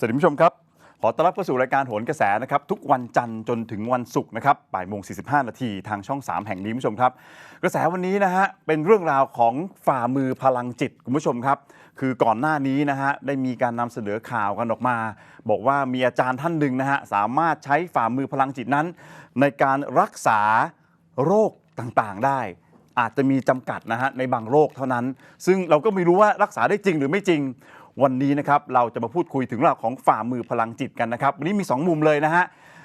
สวัสดีผู้ชมครับ ขอต้อนรับเข้าสู่รายการโหนกระแสนะครับทุกวันจันทร์จนถึงวันศุกร์นะครับบ่ายโมง45 นาทีทางช่อง 3 แห่งนี้คุณผู้ชมครับ กระแสวันนี้นะฮะเป็นเรื่องราวของฝ่ามือพลังจิตคุณผู้ชมครับ คือก่อนหน้านี้นะฮะได้มีการนำเสนอข่าวกันออกมา บอกว่ามีอาจารย์ท่านหนึ่งนะฮะสามารถใช้ฝ่ามือพลังจิตนั้น ในการรักษาโรคต่างๆได้อาจจะมีจำกัดนะฮะในบางโรคเท่านั้น ซึ่งเราก็ไม่รู้ว่ารักษาได้จริงหรือไม่จริง วันนี้นะครับเราจะมาพูดคุยถึงเรื่องของฝ่ามือพลังจิตกันนะครับวันนี้มี 2 มุมเลยนะฮะ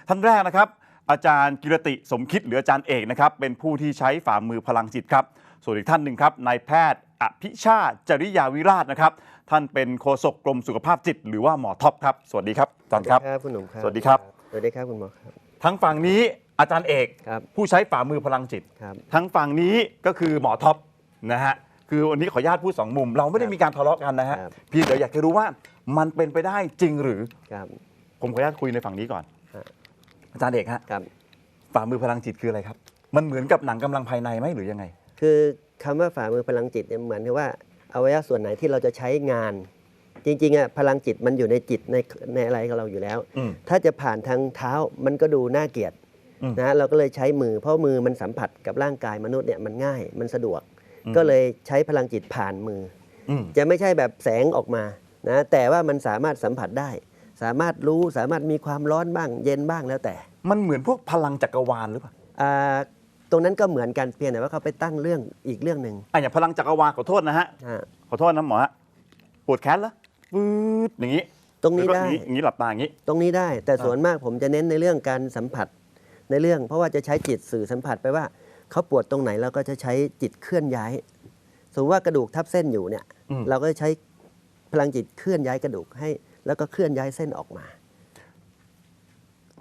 ท่านแรกนะครับ อาจารย์กิรติสมคิดหรืออาจารย์เอกนะครับเป็นผู้ที่ใช้ฝ่ามือพลังจิตครับส่วนอีกท่านหนึ่งครับนายแพทย์อภิชาติจริยาวิราชนะครับ ท่านเป็นโฆษกกรมสุขภาพจิต หรือว่าหมอท็อปครับสวัสดีครับอาจารย์ครับคุณหนุ่มครับสวัสดีครับสวัสดีครับคุณหมอครับทั้งฝั่งนี้อาจารย์เอกครับผู้ใช้ฝ่ามือพลังจิตครับทั้งฝั่งนี้ก็คือหมอท็อปนะฮะ คือวันนี้ขออนุญาตพูดสองมุม เราไม่ได้มีการทะเลาะกันนะฮะครับ เพี่เดี๋ยวอยากจะรู้ว่ามันเป็นไปได้จริงหรือ ครับผมขออนุญาตคุยในฝั่งนี้ก่อนฮะอาจารย์เอกฮะครับ ฝ่ามือพลังจิตคืออะไรครับ มันเหมือนกับหนังกำลังภายในไหมหรือยังไง คือคำว่าฝ่ามือพลังจิตเนี่ยเหมือนกับว่าอวัยวะส่วนไหนที่เราจะใช้งาน จริงๆอะพลังจิตมันอยู่ในจิตในในอะไรของเราอยู่แล้ว อืม ถ้าจะผ่านทางเท้ามันก็ดูน่าเกลียดอืม นะเราก็เลยใช้มือเพราะมือมันสัมผัสกับร่างกายมนุษย์เนี่ยมันง่ายมันสะดวกอืม ก็เลยใช้พลังจิตผ่านมืออืมจะไม่ใช่แบบแสงออกมานะแต่ว่ามันสามารถสัมผัสได้ สามารถรู้สามารถมีความร้อนบ้าง เย็นบ้างแล้วแต่ มันเหมือนพวกพลังจักรวาลหรือเปล่าอ่าตรงนั้นก็เหมือนกันเพียงแต่ว่าเขาไปตั้งเรื่องอีกเรื่องหนึ่งอะอย่างพลังจักรวาลขอโทษนะฮะฮะขอโทษนะหมอฮะปวดแขนเหรอวืดอย่างนี้ตรงนี้แล้วก็ได้ อย่างนี้อย่างนี้หลับตาอย่างนี้ ตรงนี้ได้แต่อ่าส่วนมากผมจะเน้นในเรื่องการสัมผัสในเรื่อง เพราะว่าจะใช้จิตสื่อสัมผัสไปว่า เขาปวดตรงไหนเราก็จะใช้จิตเคลื่อนย้าย สมมติว่ากระดูกทับเส้นอยู่เนี่ย อืม เราก็จะใช้พลังจิตเคลื่อนย้ายกระดูกให้ แล้วก็เคลื่อนย้ายเส้นออกมา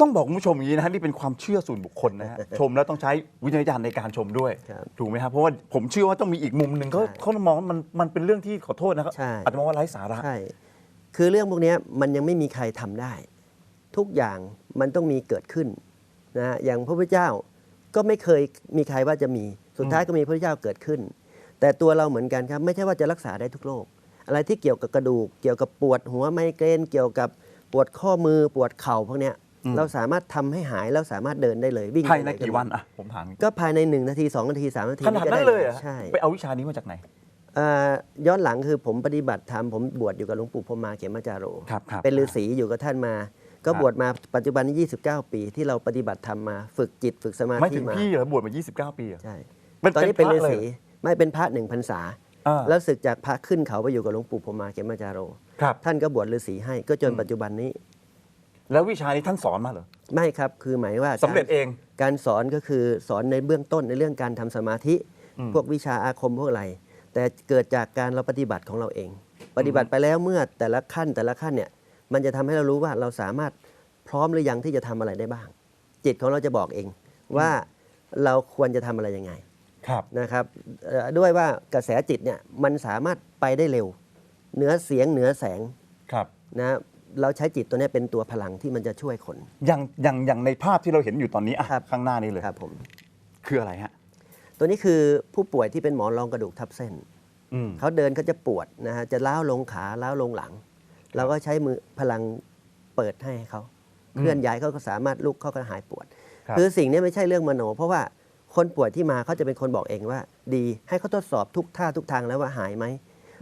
ต้องบอกคุณผู้ชมอย่างนี้นะฮะนี่เป็นความเชื่อส่วนบุคคลนะฮะ ชมแล้วต้องใช้วิจารณญาณในการชมด้วย ครับถูกไหมครับเพราะว่าผมเชื่อว่าต้องมีอีกมุมหนึ่งเขาใช่เขามองว่ามันมันเป็นเรื่องที่ขอโทษนะครับใช่ อาจจะมองว่าไร้สาระ ใช่ คือเรื่องพวกเนี้ยมันยังไม่มีใครทำได้ ทุกอย่างมันต้องมีเกิดขึ้นนะฮะอย่างพระพุทธเจ้า ก็ไม่เคยมีใครว่าจะมี สุดท้ายก็มีพระพุทธเจ้าเกิดขึ้น แต่ตัวเราเหมือนกันครับ ไม่ใช่ว่าจะรักษาได้ทุกโรคอะไรที่เกี่ยวกับกระดูก เกี่ยวกับปวดหัวไมเกรนเกี่ยวกับปวดข้อมือปวดเข่าพวกเนี้ยอืมเราสามารถทำให้หายแล้วสามารถเดินได้เลยวิ่งภายในไปไหกี่วันอะผมถามก็ภายในหนึ่งนาทีสองนาทีสามนาทีขนาดก็นั้นไเลยเหรอใช่ไปเอาวิชานี้มาจากไหนอ่าย้อนหลังคือผมปฏิบัติธรรมผมบวชอยู่กับหลวงปู่พรหมมาเขมจาโรครับครับเป็นฤาษีอยู่กับท่านมา ก็ครับบวชมาปัจจุบันนี้ 29 ปีที่เราปฏิบัติธรรมมาฝึกจิตฝึกสมาไม่ธิถึงมาพี่เหรอบวชมา 29 ปีเหรอ ใช่เป็นตอนนี้เป็นพฤาระลษียไม่เป็นพระหนึ่งพรรษา อ่า แล้วศึกจากพระขึ้นเขาไปอยู่กับหลวงปู่พรหมมาเขมจาโร ครับ ท่านก็บวชฤาษีให้ก็จนอืมปัจจุบันนี้ แล้ววิชานี้ท่านสอนมาเหรอ ไม่ครับ คือหมายว่าสำเร็จเอง การสอนก็คือสอนในเบื้องต้นในเรื่องการทำสมาธิอืมพวกวิชาอาคมพวกอะไร แต่เกิดจากการเราปฏิบัติของเราเอง ปฏิบัติไปแล้วเมื่อแต่ละขั้นแต่ละขั้นเนี่ย มันจะทำให้เรารู้ว่าเราสามารถพร้อมหรือยังที่จะทำอะไรได้บ้าง จิตของเราจะบอกเองว่าเราควรจะทำอะไรยังไงครับนะครับเอ่อด้วยว่ากระแสจิตเนี่ยมันสามารถไปได้เร็ว เหนือเสียงเหนือแสงครับนะเราใช้จิตตัวเนี้ยเป็นตัวพลังที่มันจะช่วยคน อย่างอย่างอย่างในภาพที่เราเห็นอยู่ตอนนี้อะครับข้างหน้านี้เลยครับผมคืออะไรฮะตัวนี้คือผู้ป่วยที่เป็นหมอนรองกระดูกทับเส้นอืมเขาเดินเขาจะปวดนะฮะจะล้าวลงขาล้าวลงหลัง เราก็ใช้มือพลังเปิดให้เขาอืมเคลื่อนย้ายเขาก็สามารถลุกเขาก็หายปวดครับคือสิ่งนี้ไม่ใช่เรื่องมโน เพราะว่าคนป่วยที่มาเขาจะเป็นคนบอกเองว่า ดีให้เขาทดสอบทุกท่าทุกทางแล้วว่าหายไหม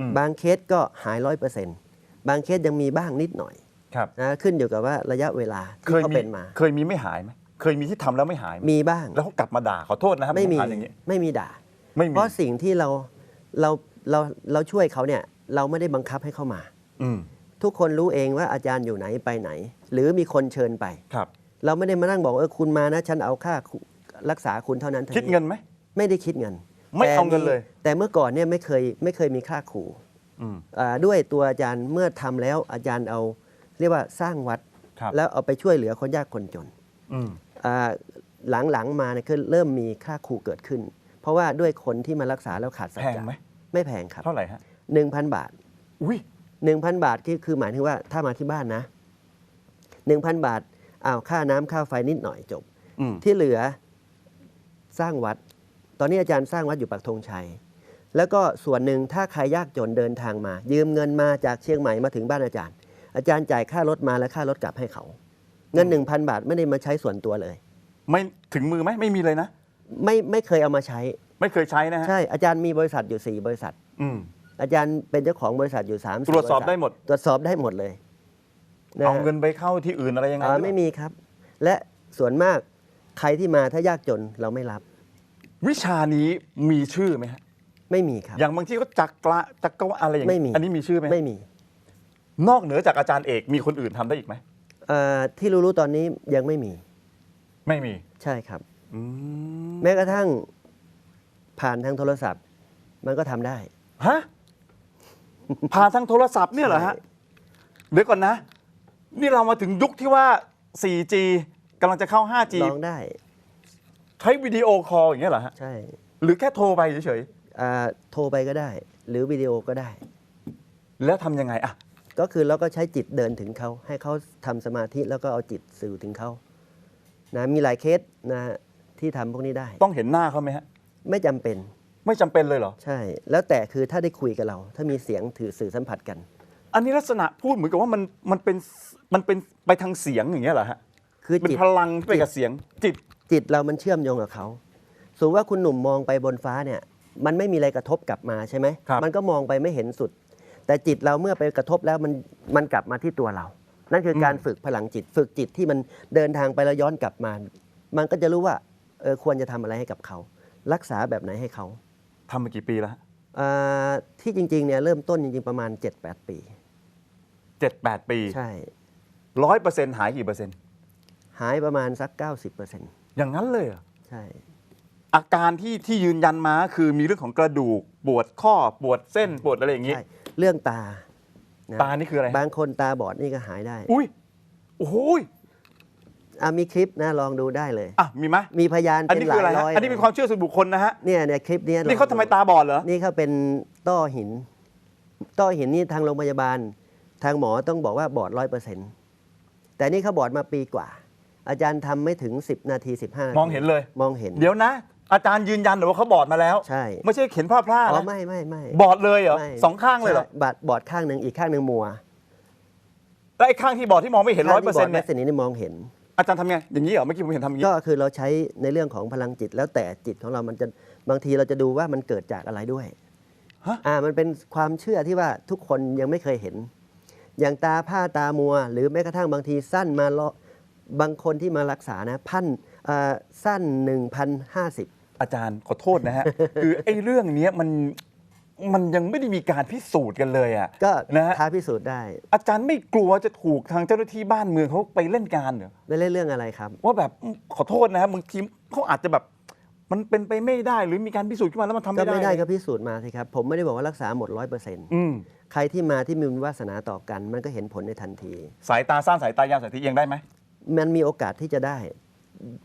อืมบางเคสก็หายร้อยเปอร์เซ็นต์บางเคสยังมีบ้างนิดหน่อยครับนะขึ้นอยู่กับว่าระยะเวลาเคที่ยเขามีเป็นมา เคยมีไม่หายไหมเคยมีที่ทำแล้วไม่หายไหมมีบ้าง แล้วเขากลับมาด่าขอโทษนะครับไม่มีผถาอย่างนี้ไม่มีด่าไม่มีเพราะสิ่งที่เราเราเราเราช่วยเขาเนี่ย เราไม่ได้บังคับให้เข้ามาอืม ทุกคนรู้เองว่าอาจารย์อยู่ไหนไปไหน หรือมีคนเชิญไป ครับ เราไม่ได้มานั่งบอกเออคุณมานะ ฉันเอาค่าคุรักษาคุณเท่านั้นท่าคิดเงินไหม ไม่ได้คิดเงินไม่เอาแต่เงินเลย แต่เมื่อก่อนเนี่ยไม่เคยไม่เคยมีค่าขู่อืม อ่าด้วยตัวอาจารย์เมื่อทำแล้วอาจารย์เอา เรียกว่าสร้างวัด ครับ แล้วเอาไปช่วยเหลือคนยากคนจน อืม อ่าหลังๆมาเนี่ยคือเริ่มมีค่าขู่เกิดขึ้น เพราะว่าด้วยคนที่มารักษาแล้วขาดสัจแพงจะไหม ไม่แพงครับ เท่าไหร่ฮะ 1,000 บาท อุ้ย 1,000 บาทคือคือหมายถึงว่าถ้ามาที่บ้านนะ 1,000 บาทอ้าวค่าน้ำค่าไฟนิดหน่อยจบอืมที่เหลือสร้างวัด ตอนนี้อาจารย์สร้างวัดอยู่ปักธงชัย แล้วก็ส่วนหนึ่งถ้าใครยากจนเดินทางมา ยืมเงินมาจากเชียงใหม่มาถึงบ้านอาจารย์ อาจารย์จ่ายค่ารถมาแล้วค่ารถกลับให้เขา เงิน 1,000 บาทไม่ได้มาใช้ส่วนตัวเลย ไม่ถึงมือไหมไม่มีเลยนะ ไม่ไม่เคยเอามาใช้ ไม่เคยใช้นะฮะใช่อาจารย์มีบริษัทอยู่4บริษัท อืม อาจารย์เป็นเจ้าของบริษัทอยู่3ตรวจสอบได้หมด ตรวจสอบได้หมดเลยะเอาเงินไปเข้าที่อื่นอะไรยังไงอ่าหรือเปล่าไม่มีครับ และส่วนมากใครที่มาถ้ายากจนเราไม่รับ วิชานี้มีชื่อไหมฮะไม่มีครับ อย่างบางที่ก็จักระจักรวะอะไรอย่างไม่นี้มี อันนี้มีชื่อไหมไม่มีนอกเหนือจากอาจารย์เอกมีคนอื่นทำได้อีกไหมเอ่อที่รู้ๆตอนนี้ยังไม่มีไม่มีใช่ครับ อืมแม้กระทั่งผ่านทางโทรศัพท์ มันก็ทำได้ ฮะ ผ่านทางโทรศัพท์เนี่ยเหรอฮะใช่เดี๋ยวก่อนนะ นี่เรามาถึงยุคที่ว่า 4G กำลังจะเข้า 5G ลองได้ ใช้วิดีโอคอลอย่างเงี้ยเหรอฮะใช่หรือแค่โทรไปเฉยอ่าโทรไปก็ได้ หรือวิดีโอก็ได้ ๆแล้วทำยังไงอะก็คือเราก็ใช้จิตเดินถึงเขา ให้เขาทำสมาธิแล้วก็เอาจิตสื่อถึงเขานะมีหลายเคสนะที่ทำพวกนี้ได้ ต้องเห็นหน้าเขาไหมฮะ ไม่จำเป็น ไม่จำเป็นเลยเหรอ ใช่ แล้วแต่คือถ้าได้คุยกับเรา ถ้ามีเสียงถือสื่อสัมผัสกัน อันนี้ลักษณะพูดเหมือนกับว่ามันมันเป็นมันเป็นไปทางเสียงอย่างเงี้ยเหรอฮะคือเป็นจิตพลังที่ไปกับเสียงจิต จิตเรามันเชื่อมโยงกับเขาสมมติว่าคุณหนุ่มมองไปบนฟ้าเนี่ย มันไม่มีอะไรกระทบกลับมาใช่ไหมครับ มันก็มองไปไม่เห็นสุด แต่จิตเราเมื่อไปกระทบแล้วมันมันกลับมาที่ตัวเรา นั่นคือการฝึกพลังจิต ฝึกจิตที่มันเดินทางไปแล้วย้อนกลับมา มันก็จะรู้ว่าเออควรจะทำอะไรให้กับเขา รักษาแบบไหนให้เขา ทำมากี่ปีแล้วฮะอ่าที่จริงๆเนี่ยเริ่มต้นจริงๆประมาณ 7-8 ปี เจ็ดแปดปีใช่ ร้อยเปอร์เซ็นต์หายกี่เปอร์เซ็นต์หายประมาณสัก 90%อย่างนั้นเลยเหรอใช่ อาการที่ที่ยืนยันมาคือมีเรื่องของกระดูกปวดข้อปวดเส้นปวดอะไรอย่างงี้ ใช่ เรื่องตานะตานี่คืออะไรฮะบางคนตาบอดนี่ก็หายได้ อุ้ยโอ้โหย อะมีคลิปนะลองดูได้เลย อะมีไหมมีพยานอันเป็นนี้หคือลาอะไรยฮะร้อยอันนี้เป็นความเชื่อส่วนบุคคลนะฮะเนี่ยเนี่ยคลิปเนี้ยนี่เขาทำไมตาบอดเหรอนี่เขาเป็นต้อหิน ต้อหินนี่ทางโรงพยาบาล ทางหมอต้องบอกว่าบอดร้อยเปอร์เซ็นต์แต่นี่เขาบอดมาปีกว่า อาจารย์ทำไม่ถึง 10 นาที 15นาทีมองเห็นเลย มองเห็น เดี๋ยวนะ อาจารย์ยืนยันเหรอว่าเขาบอดมาแล้ว ใช่ ไม่ใช่เข็นผ้าพลาดอ๋อนะไม่ไม่ไม่บอดเลยเหรอไม่สองข้างเลยเหรอใช่บอดบอดข้างหนึ่งอีกข้างหนึ่งมัว แล้วไอ้ข้างที่บอดที่มองไม่เห็นร้อยเปอร์เซ็นต์เนี่เนี่ยยนี่มองเห็น อาจารย์ทำไงอย่างนี้เหรอเมื่อกี้ผมเห็นทำอย่างนี้ ก็คือเราใช้ในเรื่องของพลังจิตแล้วแต่จิตของเรามันจะบางทีเราจะดูว่ามันเกิดจากอะไรด้วยฮะ อ่ามันเป็นความเชื่อที่ว่าทุกคนยังไม่เคยเห็น อย่างตาผ้าตามัว หรือแม้กระทั่งบางทีสั้นมาเลาะบางคนที่มารักษานะพันอ่าสั้น 1,050 อาจารย์ขอโทษนะฮะ คือไอ้เรื่องเนี้ยมัน มันยังไม่ได้มีการพิสูจน์กันเลยอะก็นะฮะท้าพิสูจน์ได้ อาจารย์ไม่กลัวจะถูกทางเจ้าหน้าที่บ้านเมืองเขาไปเล่นการเหรอไม่เล่นเรื่องอะไรครับ ว่าแบบอืมขอโทษนะฮะบางทีเขาอาจจะแบบมันเป็นไปไม่ได้หรือมีการพิสูจน์ขึ้นมาแล้วมันทำก็ไม่ได้ไม่ได้ก็พิสูจน์มาสิครับ ผมไม่ได้บอกว่ารักษาหมดร้อยเปอร์เซ็นต์อืมใครที่มาที่มีบุญวาสนาต่อกัน มันก็เห็นผลในทันที สายตาสั้นสายตายาวสายตาเอียงได้ไหมมันมีโอกาสที่จะได้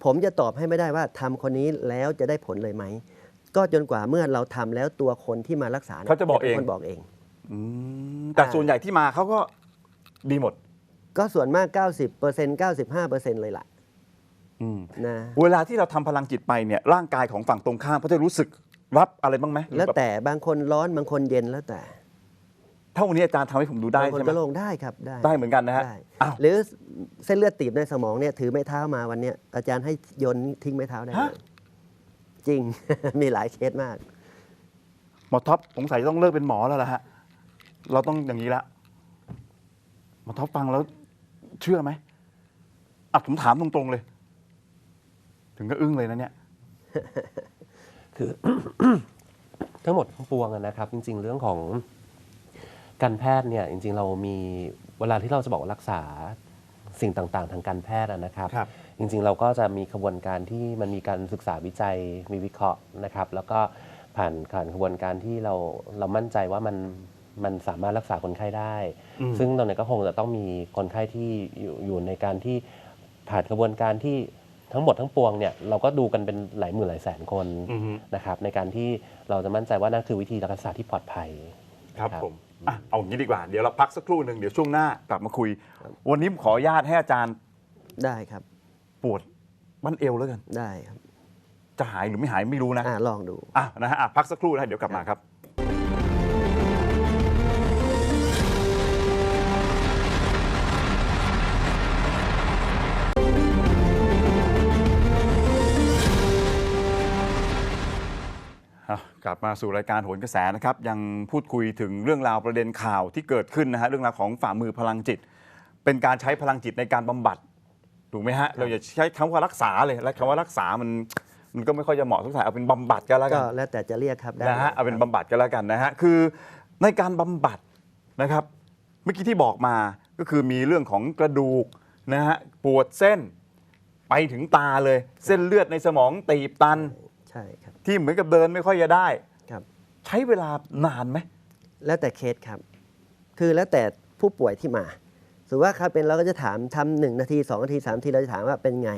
ผมจะตอบให้ไม่ได้ว่าทำคนนี้แล้วจะได้ผลเลยไหม ก็จนกว่าเมื่อเราทำแล้วตัวคนที่มารักษานี่ยเขาจะบอกเอง ป็นคนบอกเอง อืมแต่อ่าส่วนใหญ่ที่มาเขาก็ดีหมด ก็ส่วนมาก 90% 95%เลยล่ะอืม นะ เวลาที่เราทำพลังจิตไปเนี่ยร่างกายของฝั่งตรงข้ามเขาจะรู้สึกรับอะไรบ้างไหมหรือแล้วบบแต่บางคนร้อนบางคนเย็นแล้วแต่ถ้าวันนี้อาจารย์ทำให้ผมดูได้บางคนใช่ไหมก็โล่งได้ครับได้ได้เหมือนกันนะฮะได้อ้าว หรือเส้นเลือดตีบในสมองเนี่ยถือไม้เท้ามาวันเนี้ยอาจารย์ให้โยนทิ้งไม้เท้าได้เลย จริง มีหลายเคสมาก หมอท็อปสงสัยต้องเลิกเป็นหมอแล้วล่ะฮะ เราต้องอย่างนี้ละ หมอท็อปฟังแล้วเชื่อไหมอะผมถามตรงๆเลย ถึงก็อึ้งเลยนะเนี่ย คือ ทั้งหมดทั้งปวงอะนะครับ จริง ๆ เรื่องของการแพทย์เนี่ยจริง ๆ เรามีเวลาที่เราจะบอกว่ารักษา สิ่งต่างๆ ทางการแพทย์อะนะครับ ครับจริงๆเราก็จะมีกระบวนการที่มันมีการศึกษาวิจัยมีวิเคราะห์นะครับ แล้วก็ผ่านผ่านกระบวนการที่เราเรามั่นใจว่ามันมันสามารถรักษาคนไข้ได้ อืม ซึ่งตรงนี้ก็คงจะต้องมีคนไข้ที่อยู่อยู่ในการที่ผ่านกระบวนการที่ทั้งหมดทั้งปวงเนี่ยเราก็ดูกันเป็นหลายหมื่นหลายแสนคนอือฮึนะครับในการที่เราจะมั่นใจว่านั่นคือวิธีรักษาที่ปลอดภัย ครับครับผม อะเอางี้ดีกว่าเดี๋ยวเราพักสักครู่หนึ่งเดี๋ยวช่วงหน้ากลับมาคุย วันนี้ผมขออนุญาตให้อาจารย์ได้ครับ ปวดบั้นเอวแล้วกัน ได้ครับ จะหายหรือไม่หายไม่รู้นะอ่าลองดูอะนะฮะอะพักสักครู่นะเดี๋ยวกลับมาครับ กลับมาสู่รายการโหนกระแสนะครับ ยังพูดคุยถึงเรื่องราวประเด็นข่าวที่เกิดขึ้นนะฮะเรื่องราวของฝ่ามือพลังจิต เป็นการใช้พลังจิตในการบำบัดถูกไหมฮะเราอย่าใช้คำว่ารักษาเลยและคำว่ารักษามันมันก็ไม่ค่อยจะเหมาะทุกท่ายเอาเป็นบำบัดกันแล้วกัก็นแล้วแต่จะเรียกครับได้นะฮะเอาเป็นบำบัดกันแล้วกันนะฮะคือในการบำบัดนะครับเมื่อกี้ที่บอกมาก็คือมีเรื่องของกระดูกนะฮะปวดเส้นไปถึงตาเลย เส้นเลือดในสมองตีบตันใช่ครับ ที่เหมือนกับเดินไม่ค่อยจะได้ ครับ ใช้เวลานานไหม แล้วแต่เคสครับ คือแล้วแต่ผู้ป่วยที่มาสมมติว่าครับเป็นเราก็จะถามทำหนึ่งนาทีสองนาทีสามนาทีเราจะถามว่าเป็นไง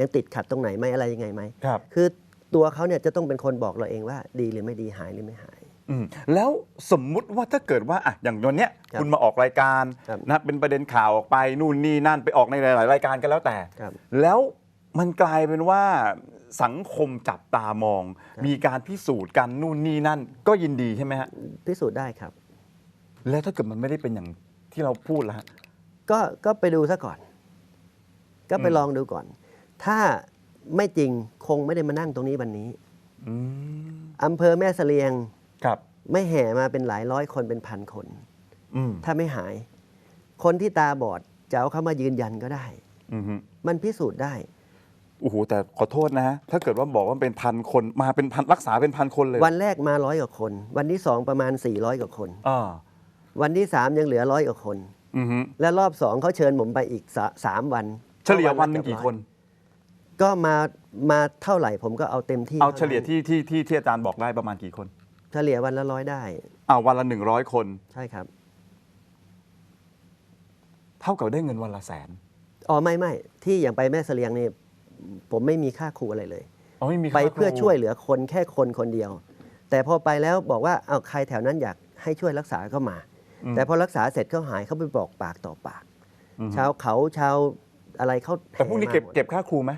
ยังติดขัดตรงไหนไหมอะไรยังไงไหมครับ คือตัวเขาเนี่ยจะต้องเป็นคนบอกเราเองว่า ดีหรือไม่ดีหายหรือไม่หาย อืมแล้วสมมุติว่าถ้าเกิดว่าอะอย่างวันเนี้ยครับคุณมาออกรายการครับนะเป็นประเด็นข่าวออกไปนู่นนี่นั่นไปออกในหลาย ๆ รายการก็แล้วแต่ ครับ แล้วมันกลายเป็นว่า สังคมจับตามอง มีการพิสูจน์กันนู่นนี่นั่น ก็ยินดีใช่ไหมฮะพิสูจน์ได้ครับ แล้วถ้าเกิดมันไม่ได้เป็นอย่างที่เราพูดแล้วฮะก็ก็ไปดูซะก่อน ก็ไปอืมลองดูก่อน ถ้าไม่จริงคงไม่ได้มานั่งตรงนี้วันนี้อืมอำเภอแม่เสลียงครับ ไม่แห่มาเป็นหลายร้อยคนเป็นพันคนอืมถ้าไม่หาย คนที่ตาบอดจะเอาเขามายืนยันก็ได้อืมฮึมันพิสูจน์ได้ โอ้โหแต่ขอโทษนะฮะถ้าเกิดว่าบอกว่าเป็นพันคนมาเป็นพันรักษาเป็นพันคนเลยวันแรกมาร้อยกว่าคน วันที่สองประมาณ 400 กว่าคน อ่าวันที่สามยังเหลือร้อยกว่าคน อืมฮึและรอบสองเขาเชิญผมไปอีกสาสามวันเฉลี่ยวันหนึ่งกี่คน ก็มามาเท่าไหร่ผมก็เอาเต็มที่เอาเฉท่นั้นลี่ยที่ที่ที่ที่อาจารย์บอกได้ประมาณกี่คนเฉลี่ยวันละร้อยได้ อ่าวันละหนึ่งร้อยคน ใช่ครับ เท่ากับได้เงินวันละแสน อ๋อไม่ไม่ที่อย่างไปแม่เสลียงนี่ ผมไม่มีค่าครูอะไรเลยอ๋อไม่มีไปค่าเพื่อครูช่วยเหลือคนแค่คนคนเดียว แต่พอไปแล้วบอกว่าเอาใครแถวนั้นอยากให้ช่วยรักษาก็มาอืมแต่พอรักษาเสร็จเขาหายเขาไปบอกปากต่อปากอืมชาวเขาชาวอะไรเขาแต่พวกนี้เก็บแห่มาหมดเก็บค่าครูไหม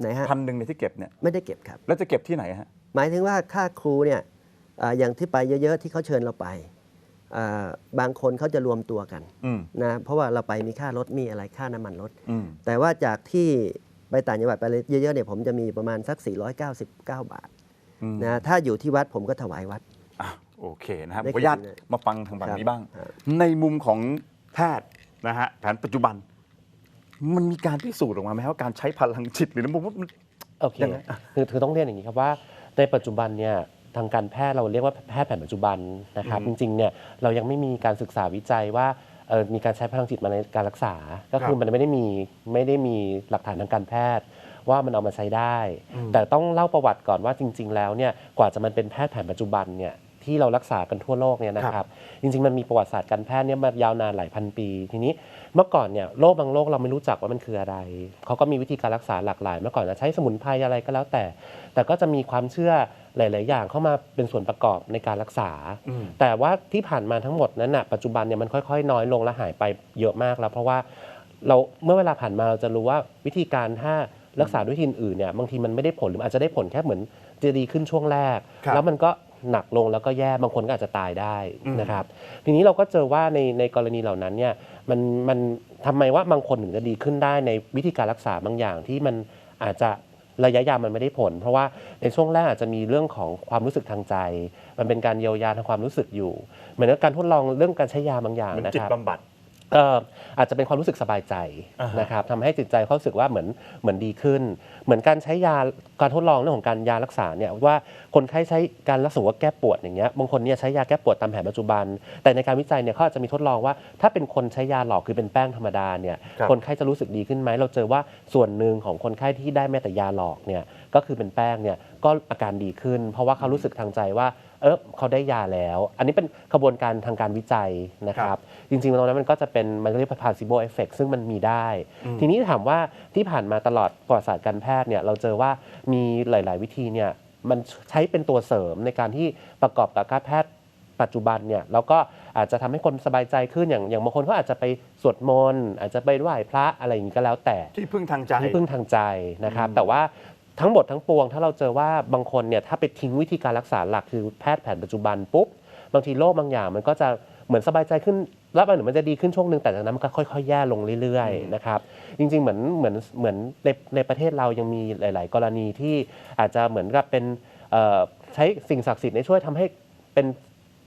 ไหนฮะพันหนึ่งในยที่เก็บเนี่ยไม่ได้เก็บครับ แล้วจะเก็บที่ไหนฮะหมายถึงว่าค่าครูเนี่ยอ่าอย่างที่ไปเยอะๆที่เขาเชิญเราไปอ่าบางคนเขาจะรวมตัวกันอืมนะเพราะว่าเราไปมีค่ารถมีอะไรค่าน้ำมันรถอืมแต่ว่าจากที่ ไปต่างจังหวัดไปเยอะๆเนี่ยผมจะมีประมาณสัก 499 บาทอืมนะถ้าอยู่ที่วัดผมก็ถวายวัดอะโอเคนะครับได้ขออนุญาตเก็บที่ไหนมาฟังทางฝั่งครับนี้บ้างครับในมุมของแพทย์นะฮะแผนปัจจุบัน มันมีการพิสูจน์ออกมาไหมว่าการใช้พลังจิตหรือนะผมว่ามันโอเคยังไงอะคือคือต้องเรียนอย่างนี้ครับว่า ในปัจจุบันเนี่ยทางการแพทย์เราเรียกว่าแพทย์แผนปัจจุบันนะครับอืจมริงๆเนี่ยเรายังไม่มีการศึกษาวิจัยว่าเอ่อ มีการใช้พลังจิตมาในการรักษา ก็คือครับมันไม่ได้มีไม่ได้มีหลักฐานทางการแพทย์ ว่ามันเอามาใช้ได้ แต่ต้องเล่าประวัติก่อนว่าจริง ๆ แล้วเนี่ยกว่าจะมันเป็นแพทย์แผนปัจจุบันเนี่ยที่เรารักษากันทั่วโลกเนี่ยนะคครัรับบจริง ๆ มันมีประวัติศาสตร์การแพทย์เนี่ยมายาวนานหลายพันปี ทีนี้เมื่อก่อนเนี่ยโรคบางโรคเราไม่รู้จักว่ามันคืออะไร เขาก็มีวิธีการรักษาหลากหลาย เมื่อก่อนจะใช้สมุนไพรอะไรก็แล้วแต่ แต่ก็จะมีความเชื่อ หลาย ๆ อย่างเข้ามาเป็นส่วนประกอบในการรักษาอืมแต่ว่าที่ผ่านมาทั้งหมดนั้นน่ะปัจจุบันเนี่ยมันค่อย ๆ น้อยลงและหายไปเยอะมากแล้ว เพราะว่าเราเมื่อเวลาผ่านมาเราจะรู้ว่าวิธีการถ้ารักษาด้วยวิธีอื่นเนี่ยบางทีมันไม่ได้ผลหรืออาจจะได้ผลแค่เหมือนจะดีขึ้นช่วงแรกครับแล้วมันก็หนักลงแล้วก็แย่บางคนก็อาจจะตายได้อืมนะครับ ทีนี้เราก็เจอว่าในในกรณีเหล่านั้นเนี่ยมันมันทำไมว่าบางคนถึงจะดีขึ้นได้ในวิธีการรักษาบางอย่างที่มันอาจจะ ระยะยาวมันไม่ได้ผล เพราะว่าในช่วงแรกอาจจะมีเรื่องของความรู้สึกทางใจ มันเป็นการเยียวยาทางความรู้สึกอยู่ เหมือนกับการทดลองเรื่องการใช้ยาบางอย่างนนะจิคตรับบำบัด อ่ออาจจะเป็นความรู้สึกสบายใจอ่าฮะนะครับทำให้จิตใจเขารู้สึกว่าเหมือนเหมือนดีขึ้น เหมือนการใช้ยาการทดลองเรื่องของการยารักษาเนี่ยว่าคนไข้ใช้การรักษาว่าแก้ปวดอย่างเงี้ยบางคนเนี่ยใช้ยาแก้ปวดตามแผนปัจจุบัน แต่ในการวิจัยเนี่ยเขาอาจจะมีทดลองว่า ถ้าเป็นคนใช้ยาหลอกคือเป็นแป้งธรรมดาเนี่ยครับคนไข้จะรู้สึกดีขึ้นไหมเราเจอว่าส่วนหนึ่งของคนไข้ที่ได้แม้แต่ยาหลอกเนี่ยก็คือเป็นแป้งเนี่ยก็อาการดีขึ้น เพราะว่าเขารู้สึกทางใจว่า เออเขาได้ยาแล้ว อันนี้เป็นกระบวนการทางการวิจัยนะคครัรับบจริงๆตรงนั้นมันก็จะเป็นมันเรียกว่า placebo effect ซึ่งมันมีได้ ทีนี้ถามว่าที่ผ่านมาตลอดประวัติศาสตร์การแพทย์เนี่ยเราเจอว่ามีหลาย ๆ วิธีเนี่ยมันใช้เป็นตัวเสริมในการที่ประกอบกับการแพทย์ปัจจุบันเนี่ยแล้วก็อาจจะทำให้คนสบายใจขึ้นอย่างอย่างบางคนเขาอาจจะไปสวดมนต์อาจจะไปไหว้พระอะไรอย่างนี้ก็แล้วแต่ที่พึ่งทางใจที่พึ่งทางใจนะครับอืมแต่ว่า ทั้งหมดทั้งปวง ถ้าเราเจอว่าบางคนเนี่ยถ้าไปทิ้งวิธีการรักษาหลักคือแพทย์แผนปัจจุบันปุ๊บบางทีโรคบางอย่างมันก็จะเหมือนสบายใจขึ้นแล้วมันมันจะดีขึ้นช่วงหนึ่งแต่จากนั้นมันก็ค่อยๆ แย่ลงเรื่อยๆนะครับจริงๆเหมือนเหมือนเหมือนในในประเทศเรายังมีหลาย ๆ กรณีที่อาจจะเหมือนกับเป็นเอ่อใช้สิ่งศักดิ์สิทธิ์เนี่ยช่วยทำให้เป็น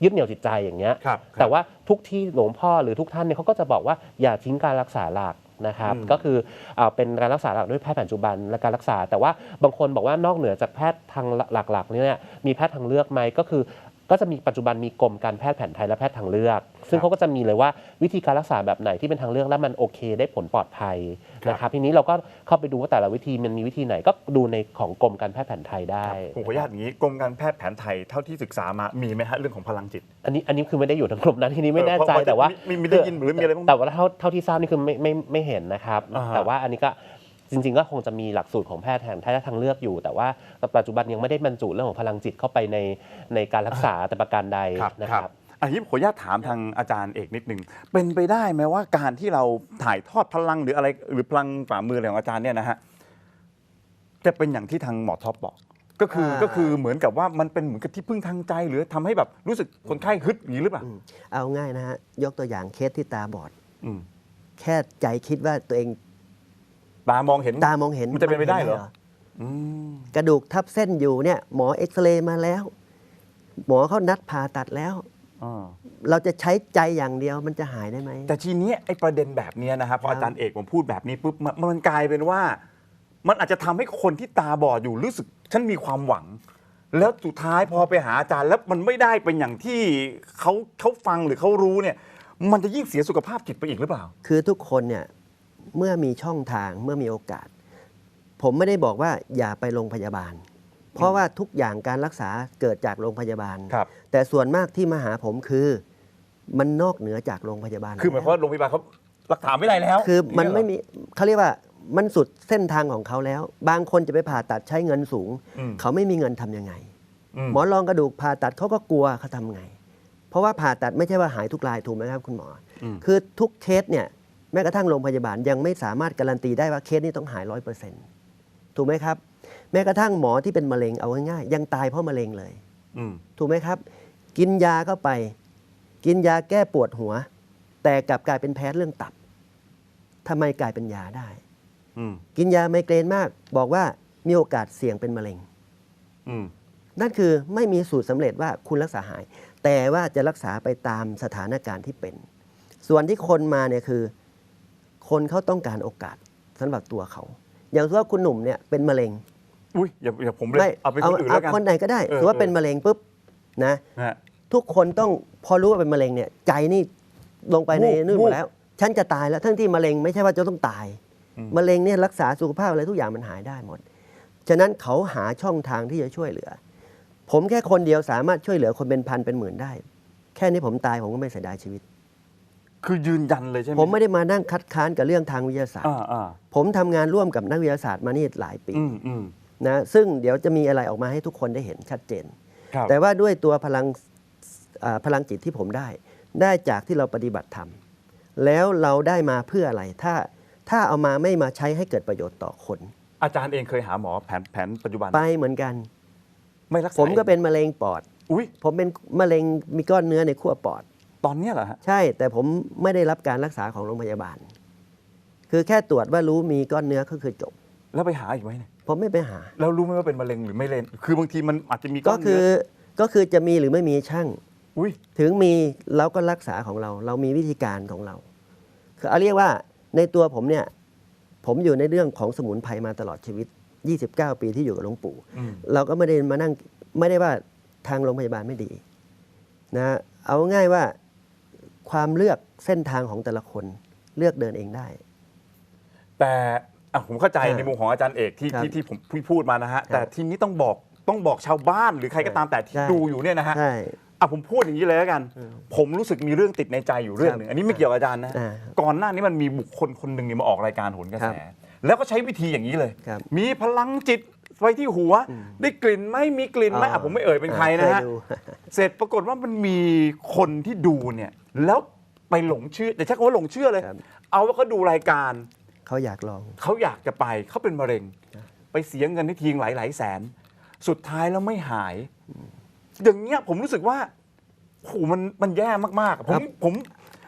ยึดเหนี่ยวจิตใจอย่างเงี้ยครับแต่ว่าทุกที่หลวงพ่อหรือทุกท่านเนี่ยเขาก็จะบอกว่าอย่าทิ้งการรักษาหลัก นะครับอืมก็คืออาเป็นการรักษาหลักด้วยแพทย์ปัจจุบันและการรักษา แต่ว่าบางคนบอกว่านอกเหนือจากแพทย์ทางหลักๆเนี่ยมีแพทย์ทางเลือกไหมก็คือ ก็จะมีปัจจุบันมีกรมการแพทย์แผนไทยและแพทย์ทางเลือก ซึ่งเขาก็จะมีเลยว่าวิธีการรักษาแบบไหนที่เป็นทางเลือกแล้วมันโอเค ได้ผลปลอดภัยนะครับทีนี้เราก็เข้าไปดูว่าแต่ละวิธีมันมีวิธีไหนก็ดูในของกรมการแพทย์แผนไทยได้ผมขออนุญาตอย่างนี้กรมการแพทย์แผนไทยเท่าที่ศึกษามามีไหมฮะเรื่องของพลังจิต อันนี้อันนี้คือไม่ได้อยู่ทางกลุ่มนั้นทีนี้ไม่แน่ใจเออเพราะแต่ว่ามีมีได้ยินหรือมีอะไรบ้างไหมแต่ว่าเท่าเท่าที่ทราบนี่คือไม่ไม่ไม่เห็นนะครับอ่าฮะแต่ว่าอันนี้ก็ จริง ๆ ก็คงจะมีหลักสูตรของแพทย์แผนไทยและทางเลือกอยู่ แต่ว่าปัจจุบันยังไม่ได้บรรจุเรื่องของพลังจิตเข้าไปในในการรักษาแต่ประการใดครับนะคครัรับบอันนี้ขออนุญาตถามทางอาจารย์เอกนิดนึงเป็นไปได้ไหมว่าการที่เราถ่ายทอดพลังหรืออะไรหรือพลังฝ่ามืออะไรของอาจารย์เนี่ยนะฮะจะเป็นอย่างที่ทางหมอท็อปบอก ก็คืออ่าก็คือเหมือนกับว่ามันเป็นเหมือนกับที่พึ่งทางใจ หรือทำให้แบบรู้สึกคนไข้ฮึดอย่างนี้หรือเปล่าอืมเอาง่ายนะฮะยกตัวอย่างเคสที่ตาบอดอืมแค่ใจคิดว่าตัวเอง ตามองเห็น ตามองเห็นมันจะเป็นไปได้เหรอ อืมกระดูกทับเส้นอยู่เนี่ยหมอเอ็กซเรย์มาแล้ว หมอเขานัดผ่าตัดแล้ว อ่า เราจะใช้ใจอย่างเดียวมันจะหายได้ไหม แต่ทีเนี้ยไอ้ประเด็นแบบเนี้ยนะครับพอครับอาจารย์เอกผมพูดแบบนี้ปุ๊บมันมันกลายเป็นว่า มันอาจจะทำให้คนที่ตาบอดอยู่รู้สึกฉันมีความหวัง แล้วสุดท้ายพอไปหาอาจารย์แล้วมันไม่ได้เป็นอย่างที่เขาเขาฟังหรือเขารู้เนี่ย มันจะยิ่งเสียสุขภาพจิตไปอีกหรือเปล่า คือทุกคนเนี่ย เมื่อมีช่องทางเมื่อมีโอกาส ผมไม่ได้บอกว่าอย่าไปโรงพยาบาล เพราะว่าทุกอย่างการรักษาเกิดจากโรงพยาบาล ครับ แต่ส่วนมากที่มาหาผมคือมันนอกเหนือจากโรงพยาบาลคือหมายความว่าโรงพยาบาลเขารักษาไม่ได้แล้วคือมันไม่อย่างเงี้ยเหรมีเขาเรียกว่ามันสุดเส้นทางของเขาแล้ว บางคนจะไปผ่าตัดใช้เงินสูงอืมเขาไม่มีเงินทำยังไงอืมหมอรองกระดูกผ่าตัดเขาก็กลัวเขาทำไง เพราะว่าผ่าตัดไม่ใช่ว่าหายทุกรายถูกไหมครับคุณหมออมคือทุกเคสเนี่ย แม้กระทั่งโรงพยาบาลยังไม่สามารถการันตีได้ว่าเคสนี้ต้องหายร้อยเปอร์เซ็นต์ถูกไหมครับ แม้กระทั่งหมอที่เป็นมะเร็งเอาง่ายๆยังตายเพราะมะเร็งเลยอืมถูกไหมครับ กินยาเข้าไป กินยาแก้ปวดหัว แต่กลับกลายเป็นแพ้เรื่องตับทำไมกลายเป็นยาได้อืมกินยาไมเกรนมาก บอกว่ามีโอกาสเสี่ยงเป็นมะเร็งอืมนั่นคือไม่มีสูตรสำเร็จว่าคุณรักษาหาย แต่ว่าจะรักษาไปตามสถานการณ์ที่เป็น ส่วนที่คนมาเนี่ยคือ คนเขาต้องการโอกาสสำหรับตัวเขา อย่างสมมุติว่าคุณหนุ่มเนี่ยเป็นมะเร็งอุ้ยอย่าอย่าผมเลยเอาเป็นคนอื่นแล้วกันคนไหนก็ได้เออสมมติว่าเป็นมะเร็งปุ๊บนะนะฮะทุกคนต้องพอรู้ว่าเป็นมะเร็งเนี่ยใจนี่ลงไปในวูบนู่นหวูมบดแล้ว ฉันจะตายแล้วทั้งที่มะเร็งไม่ใช่ว่าจะต้องตายอืมมะเร็งเนี่ยรักษาสุขภาพอะไรทุกอย่างมันหายได้หมด ฉะนั้นเขาหาช่องทางที่จะช่วยเหลือ ผมแค่คนเดียวสามารถช่วยเหลือคนเป็นพันเป็นหมื่นได้ แค่นี้ผมตายผมก็ไม่เสียดายชีวิต คือยืนยันเลยใช่ไหมผมไม่ได้มานั่งคัดค้านกับเรื่องทางวิทยาศาสตร์อ่าอ่าผมทำงานร่วมกับนักวิทยาศาสตร์มานี่หลายปีอืมอืมนะซึ่งเดี๋ยวจะมีอะไรออกมาให้ทุกคนได้เห็นชัดเจนครับแต่ว่าด้วยตัวพลังอ่าพลังจิตที่ผมได้ ได้จากที่เราปฏิบัติธรรม แล้วเราได้มาเพื่ออะไร ถ้าถ้าเอามาไม่มาใช้ให้เกิดประโยชน์ต่อคน อาจารย์เองเคยหาหมอแผนแผนปัจจุบันไปเหมือนกัน ไม่รักษาผมก็เป็นมะเร็งปอดอุ้ยผมเป็นมะเร็งมีก้อนเนื้อในขั้วปอด ตอนเนี้ยเหรอฮะใช่แต่ผมไม่ได้รับการรักษาของโรงพยาบาล คือแค่ตรวจว่ารู้มีก้อนเนื้อก็คือจบ แล้วไปหาอีกไหมเนี่ยผมไม่ไปหา แล้วรู้ไหมว่าเป็นมะเร็งหรือไม่เล่นคือบางทีมันอาจจะมีก้ก็อนคืเนื้อก็คือจะมีหรือไม่มีช่าง อุ้ยถึงมีเราก็รักษาของเรา เรามีวิธีการของเรา คือเอาเรียกว่าในตัวผมเนี่ย ผมอยู่ในเรื่องของสมุนไพรมาตลอดชีวิต 29 ปีที่อยู่กับหลวงปู่ อืมเราก็ไม่ได้มานั่งไม่ได้ว่าทางโรงพยาบาลไม่ดีนะเอาง่ายว่า ความเลือกเส้นทางของแต่ละคนเลือกเดินเองได้ แต่อะผมเข้าใจอ่าในมุมของอาจารย์เอกที่ครับที่ที่ผมพูดมานะฮะ ครับ แต่ทีนี้ต้องบอกต้องบอกชาวบ้านหรือใครก็ตามแต่ที่ใช่ดูอยู่เนี่ยนะฮะ ใช่ อะผมพูดอย่างนี้เลยแล้วกัน ผมรู้สึกมีเรื่องติดในใจอยู่เรื่องหนึ่งครับอันนี้ไม่เกี่ยวกับอาจารย์นะอ่าก่อนหน้านี้มันมีบุคคลคนหนึ่งเนี่ยมาออกรายการโหนกระครัแสบแล้วก็ใช้วิธีอย่างนี้เลย ครับมีพลังจิต ไว้ที่หัว ได้กลิ่นไหมมีกลิ่นไหมอะผมไม่เอ่ยเป็นใครนะฮะเคยดูเสร็จปรากฏว่ามันมีคนที่ดูเนี่ย แล้วไปหลงเชื่อแต่ใช้คำว่าหลงเชื่อเลย ครับ เอาว่าเขาดูรายการ เขาอยากลอง เขาอยากจะไปเขาเป็นมะเร็ง ไปเสียเงินที่ทีงหลายหลายๆแสน สุดท้ายแล้วไม่หาย อย่างเงี้ยผมรู้สึกว่าโหมันมันแย่มากๆผมผม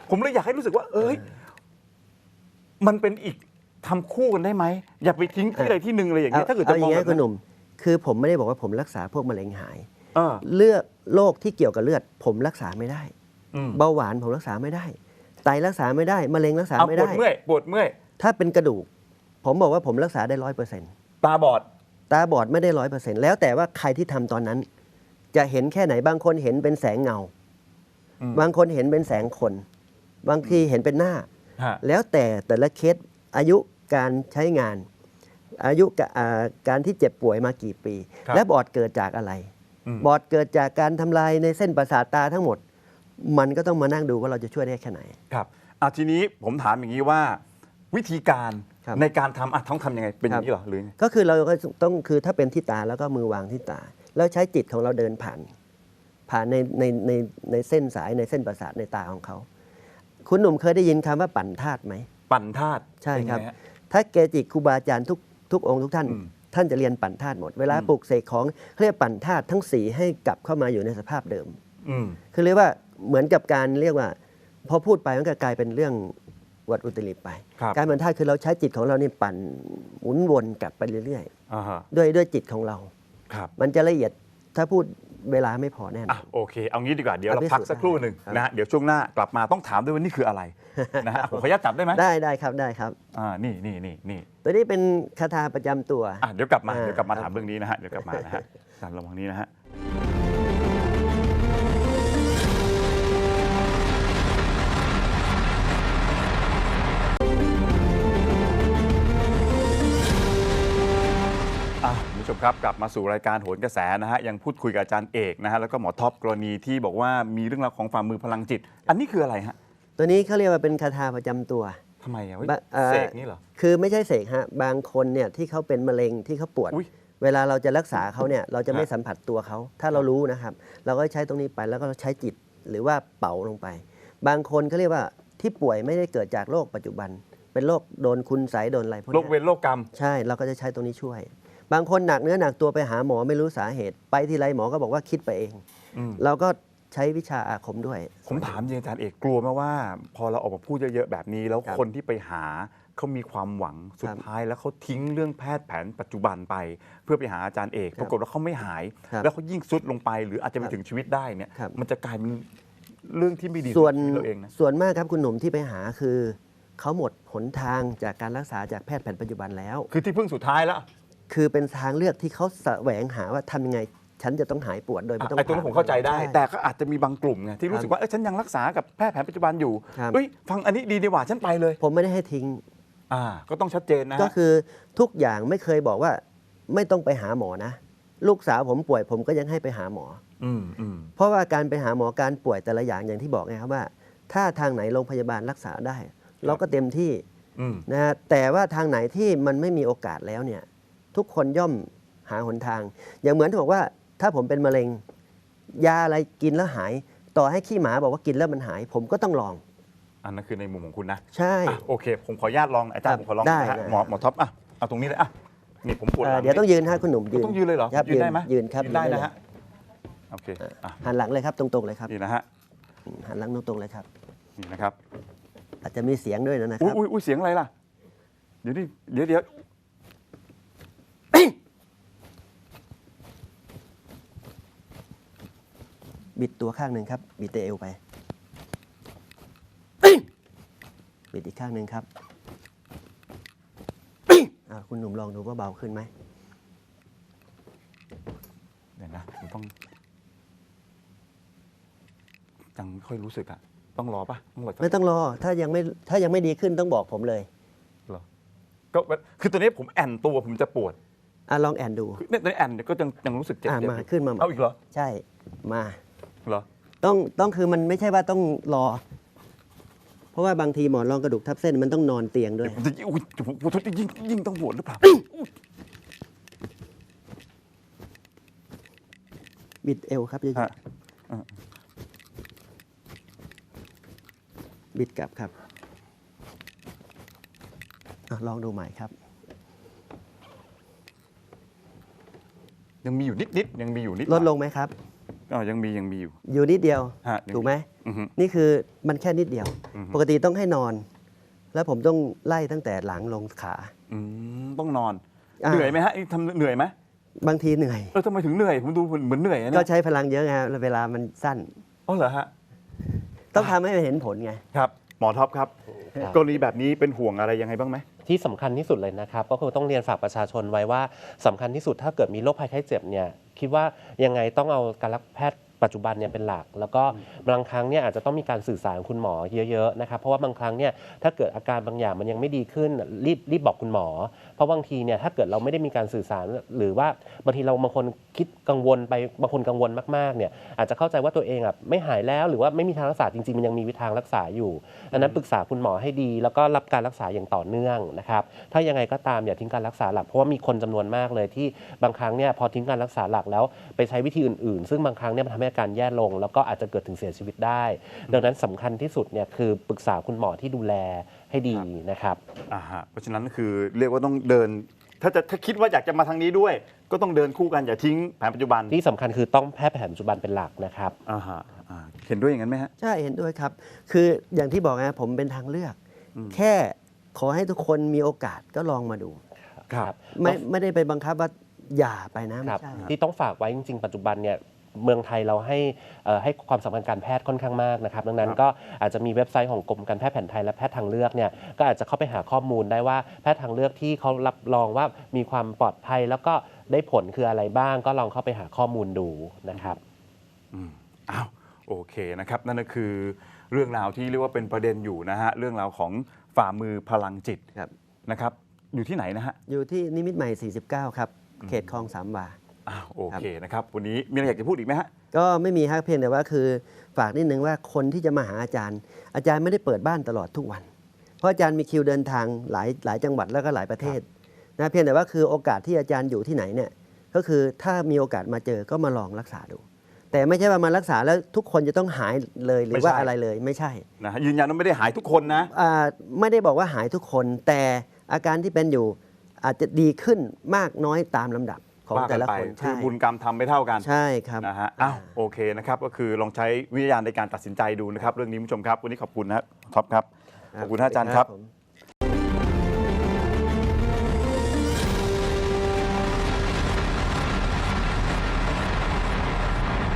ผมเลยอยากให้รู้สึกว่า เอ้ย มันเป็นอีก ทำคู่กันได้ไหม อย่าไปทิ้งที่ใดที่หนึ่งเลยอย่างเงี้ยถ้าเกิดจะเอาอมอย่างงนี้แบบคุณหนั้นนุ่ม คือผมไม่ได้บอกว่าผมรักษาพวกมะเร็งหาย เออเลือดโรคที่เกี่ยวกับเลือด ผมรักษาไม่ได้ อืมเบาหวานผมรักษาไม่ได้ ไตรักษาไม่ได้ มะเร็งรักษาเอาไม่ปวดได้เมื่อยปวดเมื่อย ถ้าเป็นกระดูก ผมบอกว่าผมรักษาได้ร้อยเปอร์เซ็นต์ตาบอด ตาบอดไม่ได้ร้อยเปอร์เซ็นต์แล้วแต่ว่าใครที่ทำตอนนั้น จะเห็นแค่ไหนบางคนเห็นเป็นแสงเงา อืม บางคนเห็นเป็นแสงคน บางทีเห็นเป็นหน้า ฮะแล้วแต่แต่ละเคสอายุ การใช้งาน อายุกะอ่าการที่เจ็บป่วยมากี่ปีครับและบอดเกิดจากอะไรอืมบอดเกิดจากการทำลายในเส้นประสาทตาทั้งหมด มันก็ต้องมานั่งดูว่าเราจะช่วยได้แค่ไหน ครับอะทีนี้ผมถามอย่างนี้ว่าวิธีการครับในการทำอะต้องทำยังไงเป็นอย่างนี้เหรอหรือไงก็คือเราก็ต้องคือถ้าเป็นที่ตาแล้วก็มือวางที่ตา แล้วใช้จิตของเราเดินผ่าน ผ่านในในในในเส้นสายในเส้นประสาทในตาของเขา คุณหนุ่มเคยได้ยินคำว่าปั่นธาตุไหมปั่นธาตุใช่ครับเป็นไงฮะ ถ้าเกจิครูบาอาจารย์ทุกทุกองค์ทุกท่านอืมท่านจะเรียนปั่นธาตุหมด เวลาอืมปลูกเสกของเขาเรียกปั่นธาตุทั้งสีให้กลับเข้ามาอยู่ในสภาพเดิมอืมคือเรียกว่าเหมือนกับการเรียกว่า พอพูดไปมันก็กลายเป็นเรื่องวัดอุตริไปครับการปั่นธาตุคือเราใช้จิตของเรานี่ปั่นหมุนวนกลับไปเรื่อยอ่าฮะๆด้วยด้วยจิตของเราครับมันจะละเอียดถ้าพูด เวลาไม่พอแน่นออะนโอเค เอางี้ดีกว่าเดี๋ยวเราเอาพิพักสูจน์สักครู่หนึ่งครับ นะฮะเดี๋ยวช่วงหน้ากลับมาต้องถามด้วยว่านี่คืออะไรนะฮะผมขออนุญาตจับได้ไหมได้ได้ครับได้ครับ อ่านี่นี่นี่นี่ตัวนี้เป็นคาถาประจำตัว อะเดี๋ยวกลับมาอ่าเดี๋ยวกลับมาครับถามเรื่องนี้นะฮะเดี๋ยวกลับมานะฮะตามระวังนี้นะฮะ มครับกลับมาสู่รายการโหนกระแสนะฮะยังพูดคุยกับอาจารย์เอกนะฮะแล้วก็หมอท็อปกรณีที่บอกว่ามีเรื่องราวของฝ่ามือพลังจิต อันนี้คืออะไรฮะตัวนี้เขาเรียกว่าเป็นคาถาประจำตัวทำไมอะเฮ้ยบะเอ่อเสกนี่เหรอ คือไม่ใช่เสกฮะบางคนเนี่ยที่เขาเป็นมะเร็งที่เขาปวด อุ๊ยเวลาเราจะรักษาเขาเนี่ยเราจะไม่ฮะสัมผัสตัวเขา ถ้าเรารู้นะครับ เราก็ใช้ตรงนี้ไปแล้วก็ใช้จิตหรือว่าเป่าลงไป บางคนเขาเรียกว่าที่ป่วยไม่ได้เกิดจากโรคปัจจุบัน เป็นโรคโดนคุณไสยโดนอะไรพวกโรคเวเนี้ยรโรคกรรม ใช่เราก็จะใช้ตรงนี้ช่วย บางคนหนักเนื้อหนักตัวไปหาหมอไม่รู้สาเหตุ ไปทีไรหมอก็บอกว่าคิดไปเอง อืม เราก็ใช้วิชาอาคมด้วย ผมถามจริงอาจารย์เอกกลัวไหมว่า พอเราออกมาพูดเยอะๆแบบนี้ แล้วครับคนที่ไปหาเขามีความหวังสุครัดบท้าย แล้วเขาทิ้งเรื่องแพทย์แผนปัจจุบันไป เพื่อไปหาอาจารย์เอกครับปรากฏว่าเขาไม่หาย ครับแล้วเขายิ่งซุดลงไป หรืออาจจะไปครับถึงชีวิตได้เนี่ย ครับ มันจะกลายเป็นเรื่องที่ไม่ดีส่วนกับชีวิตเราเองนะส่วนมากครับคุณหนุ่มที่ไปหาคือ เขาหมดหนทางจากการรักษาจากแพทย์แผนปัจจุบันแล้ว คือที่พึ่งสุดท้ายแล้ว คือเป็นทางเลือกที่เขาแสวงหาว่าทำยังไง ฉันจะต้องหายปวดโดยไม่ต้องไอ้ตรงนั้นผมเข้าใจได้ช่แต่ก็อาจจะมีบางกลุ่มไงที่รู้สึกครับว่าเออฉันยังรักษากับแพทย์แผนปัจจุบันอยู่ครับเอ้ยฟังอันนี้ดีดีกว่าฉันไปเลย ผมไม่ได้ให้ทิ้ง อ่า ก็ต้องชัดเจนนะก็ฮะคือทุกอย่างไม่เคยบอกว่า ไม่ต้องไปหาหมอนะ ลูกสาวผมป่วยผมก็ยังให้ไปหาหมอ อืมอืมเพราะว่าการไปหาหมอการป่วยแต่ละอย่างอย่างที่บอกไงครับว่า ถ้าทางไหนโรงพยาบาลรักษาได้ เราก็เต็มที่อืมนะฮะแต่ว่าทางไหนที่มันไม่มีโอกาสแล้วเนี่ย ทุกคนย่อมหาหนทาง อย่างเหมือนที่บอกว่าถ้าผมเป็นมะเร็ง ยาอะไรกินแล้วหาย ต่อให้ขี้หมาบอกว่ากินแล้วมันหาย ผมก็ต้องลอง อันนั้นคือในมุมของคุณนะใช่ อะโอเค ผมขออนุญาตลองอาจารย์ผมขอลองได้นะฮะได้ หมอหมอท็อปอะเอาตรงนี้เลยอะนี่ผมปวดหเอ่อลังเดี๋ยวต้องยืนฮะคุณหนุ่มยืนต้องยืนเลยเหรอครับยืนได้ไหมยืนครับยืนได้ยืนได้นะฮะโอเคอะหันหลังเลยครับตรงๆเลยครับนี่นะฮะหันหลังตรงๆเลยครับ นี่นะครับอาจจะมีเสียงด้วยนะนะคอุ้ยรับ อุ้ยอุ้ยเสียงอะไรล่ะ เดี๋ยวดิเดี๋ยวเดี๋ยว บิดตัวข้างหนึ่งครับ บิดเตเอวไป บิดอีกข้างหนึ่งครับอ่าคุณหนุ่มลองดูว่าเบาขึ้นไหมเดี๋ยวนะผมต้องยังไม่ค่อยรู้สึกอะต้องรอปะต้องรอสักไม่ต้องรอ ถ้ายังไม่ถ้ายังไม่ดีขึ้นต้องบอกผมเลยเหรอก็คือตัวนี้ผมแอนตัวผมจะปวดอะลองแอนดูคือเนี่ยตัวนี้แอนเนี่ยก็ยังยังรู้สึกเจ็บอะเจ็บมาอยู่ขึ้นมาใหม่เอาอีกเหรอ ใช่มา เหรอ ต้องต้องคือมันไม่ใช่ว่าต้องรอ เพราะว่าบางทีหมอนรองกระดูกทับเส้นมันต้องนอนเตียงด้วยผมจะอุ้ยผมผมจะยิ่งยิ่งต้องปวดหรือเปล่า บิดเอวครับเยอะฮะ ๆบิดกลับครับอะลองดูใหม่ครับ ยังมีอยู่นิดนิดๆยังมีอยู่นิดลดลงไหมครับ อ๋อยังมียังมีอยู่ อยู่นิดเดียว ฮะยังถูกไหมอือฮึ นี่คือมันแค่นิดเดียว อือฮึ ปกติต้องให้นอน แล้วผมต้องไล่ตั้งแต่หลังลงขา อืมต้องนอน อ่า เหนื่อยไหมฮะทำเหนื่อยไหมบางทีเหนื่อย เออทำไมถึงเหนื่อยผมดูเหมือนเหมือนเหนื่อยนะก็เนี่ยใช้พลังเยอะไงเวลามันสั้น อ๋อเหรอฮะต้องทำให้มันเห็นผลไง ครับ หมอท็อปครับครับกรณีแบบนี้เป็นห่วงอะไรยังไงบ้างไหม ที่สำคัญที่สุดเลยนะครับ ก็คือต้องเรียนฝากประชาชนไว้ว่าสำคัญที่สุดถ้าเกิดมีโรคภัยไข้เจ็บเนี่ยคิดว่ายังไงต้องเอาการรักแพทย์ปัจจุบันเนี่ยเป็นหลัก แล้วก็บางครั้งเนี่ยอาจจะต้องมีการสื่อสารกับคุณหมอเยอะๆนะครับเพราะว่าบางครั้งเนี่ยถ้าเกิดอาการบางอย่างมันยังไม่ดีขึ้นรีบรีบบอกคุณหมอ ราะบางทีเนี่ยถ้าเกิดเราไม่ได้มีการสื่อสาร หรือว่าบางทีเราบางคนคิดกังวลไปบางคนกังวลมากๆเนี่ยอาจจะเข้าใจว่าตัวเองอะไม่หายแล้ว หรือว่าไม่มีทางรักษาจริงๆมันยังมีวิธีทางรักษาอยู่ดังนั้นปรึกษาคุณหมอให้ดี แล้วก็รับการรักษาอย่างต่อเนื่องนะครับถ้ายังไงก็ตามอย่าทิ้งการรักษาหลัก เพราะว่ามีคนจำนวนมากเลยที่บางครั้งเนี่ยพอทิ้งการรักษาหลักแล้วไปใช้วิธีอื่นๆ ซึ่งบางครั้งเนี่ยมันทำให้อาการแย่ลง แล้วก็อาจจะเกิดถึงเสียชีวิตได้ ดังนั้นสำคัญที่สุดเนี่ยคือปรึกษาคุณหมอที่ดูแล ให้ดีนะครับอ่าฮะเพราะฉะนั้นคือเรียกว่าต้องเดิน ถ้าจะถ้าคิดว่าอยากจะมาทางนี้ด้วย ก็ต้องเดินคู่กันอย่าทิ้งแผนปัจจุบันที่สำคัญคือต้องแพทย์แผนปัจจุบันเป็นหลักนะครับ อ่าฮะอ่าเห็นด้วยอย่างนั้นไหมฮะ ใช่เห็นด้วยครับ คืออย่างที่บอกนะผมเป็นทางเลือกอืมแค่ขอให้ทุกคนมีโอกาสก็ลองมาดู ครับ ไม่ไม่ได้ไปบังคับว่าอย่าไปนะคไม่รับใช่ ที่ต้องฝากไว้จริงๆ ปัจจุบันเนี่ย เมืองไทยเราให้เอ่อให้ความสำคัญการแพทย์ค่อนข้างมากนะครับ ดังนั้นครับก็อาจจะมีเว็บไซต์ของกรมการแพทย์แผนไทยและแพทย์ทางเลือกเนี่ยก็อาจจะเข้าไปหาข้อมูลได้ว่าแพทย์ทางเลือกที่เขารับรองว่ามีความปลอดภัยแล้วก็ได้ผลคืออะไรบ้าง ก็ลองเข้าไปหาข้อมูลดูนะครับอืมอ้าวโอเคนะครับ นั่นก็คือเรื่องราวที่เรียกว่าเป็นประเด็นอยู่นะฮะเรื่องราวของฝ่ามือพลังจิตครับนะครับ อยู่ที่ไหนนะฮะอยู่ที่นิมิตรใหม่ 49 ครับ เขตคลองสามวา อ้าวโอเคนะครับวันนี้มีอะไรอยากจะพูดอีกไหมฮะ ก็ไม่มีฮะเพียงแต่ว่าคือฝากนิดนึงว่าคนที่จะมาหาอาจารย์ อาจารย์ไม่ได้เปิดบ้านตลอดทุกวัน เพราะอาจารย์มีคิวเดินทางหลายหลายจังหวัดแล้วก็หลายประเทศนะเพียงแต่ว่าคือโอกาสที่อาจารย์อยู่ที่ไหนเนี่ยก็คือถ้ามีโอกาสมาเจอก็มาลองรักษาดู แต่ไม่ใช่ว่ามารักษาแล้วทุกคนจะต้องหายเลยหรือว่าไม่ใช่ อะไรเลยไม่ใช่ นะฮะยืนยันว่าไม่ได้หายทุกคนนะ อ่าไม่ได้บอกว่าหายทุกคนแต่อาการที่เป็นอยู่อาจจะดีขึ้นมากน้อยตามลำดับ ของว่ากัแต่นละไปคนคือใช่บุญกรรมทำไม่เท่ากันใช่ครับนะฮะอ้าวโอเคนะครับก็คือลองใช้วิทยาณในการตัดสินใจดูนะครับ เรื่องนี้คุณผู้ชมครับ วันนี้ขอบคุณนะครับท็อปครับ ขอบคุณท่านอาจารย์ครับ ผม